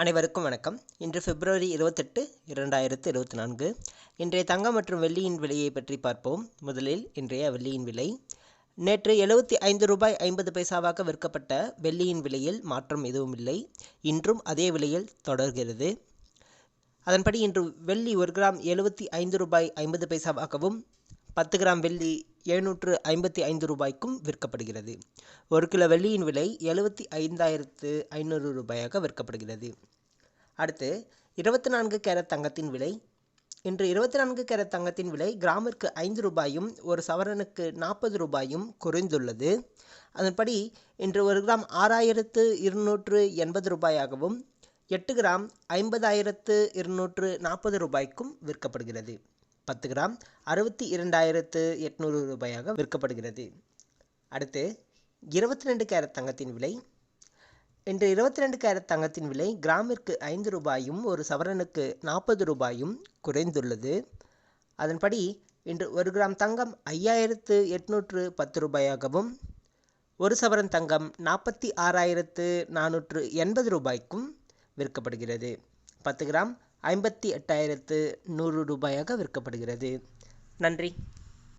அனைவருக்கும் வணக்கம். இன்று பிப்ரவரி இருபத்தெட்டு இரண்டாயிரத்து இருபத்தி நான்கு. இன்றைய தங்கம் மற்றும் வெள்ளியின் விலையை பற்றி பார்ப்போம். முதலில் இன்றைய வெள்ளியின் விலை. நேற்று எழுபத்தி ஐந்து ரூபாய் ஐம்பது பைசாவாக விற்கப்பட்ட வெள்ளியின் விலையில் மாற்றம் எதுவும் இல்லை. இன்றும் அதே விலையில் தொடர்கிறது. அதன்படி இன்று வெள்ளி ஒரு கிராம் எழுபத்தி ஐந்து ரூபாய் ஐம்பது பைசாவாகவும் பத்து கிராம் வெள்ளி எழுநூற்று ஐம்பத்தி ஐந்து ரூபாய்க்கும் விற்கப்படுகிறது. ஒரு கிலோ வெள்ளியின் விலை எழுபத்தி ஐந்தாயிரத்து ஐநூறு ரூபாயாக விற்கப்படுகிறது. அடுத்து இருபத்தி நான்கு கேரட் தங்கத்தின் விலை. இன்று இருபத்தி நான்கு கேரட் தங்கத்தின் விலை கிராமிற்கு ஐந்து ரூபாயும் ஒரு சவரனுக்கு நாற்பது ரூபாயும் குறைந்துள்ளது. அதன்படி இன்று ஒரு கிராம் ஆறாயிரத்து இருநூற்று எண்பது ரூபாயாகவும் எட்டு கிராம் ஐம்பதாயிரத்து இருநூற்று நாற்பது ரூபாய்க்கும் விற்கப்படுகிறது. பத்து கிராம் அறுபத்தி இரண்டாயிரத்து எட்நூறு ரூபாயாக விற்கப்படுகிறது. அடுத்து இருபத்தி ரெண்டு கேரட் தங்கத்தின் விலை. இன்று இருபத்தி ரெண்டு கேரட் தங்கத்தின் விலை கிராமிற்கு ஐந்து ரூபாயும் ஒரு சவரனுக்கு நாற்பது ரூபாயும் குறைந்துள்ளது. அதன்படி இன்று ஒரு கிராம் தங்கம் ஐயாயிரத்து எட்நூற்று பத்து ரூபாயாகவும் ஒரு சவரன் தங்கம் நாற்பத்தி ஆறாயிரத்து நானூற்று எண்பது ரூபாய்க்கும் விற்கப்படுகிறது. பத்து கிராம் ஐம்பத்தி எட்டாயிரத்து நூறு ரூபாயாக விற்கப்படுகிறது. நன்றி.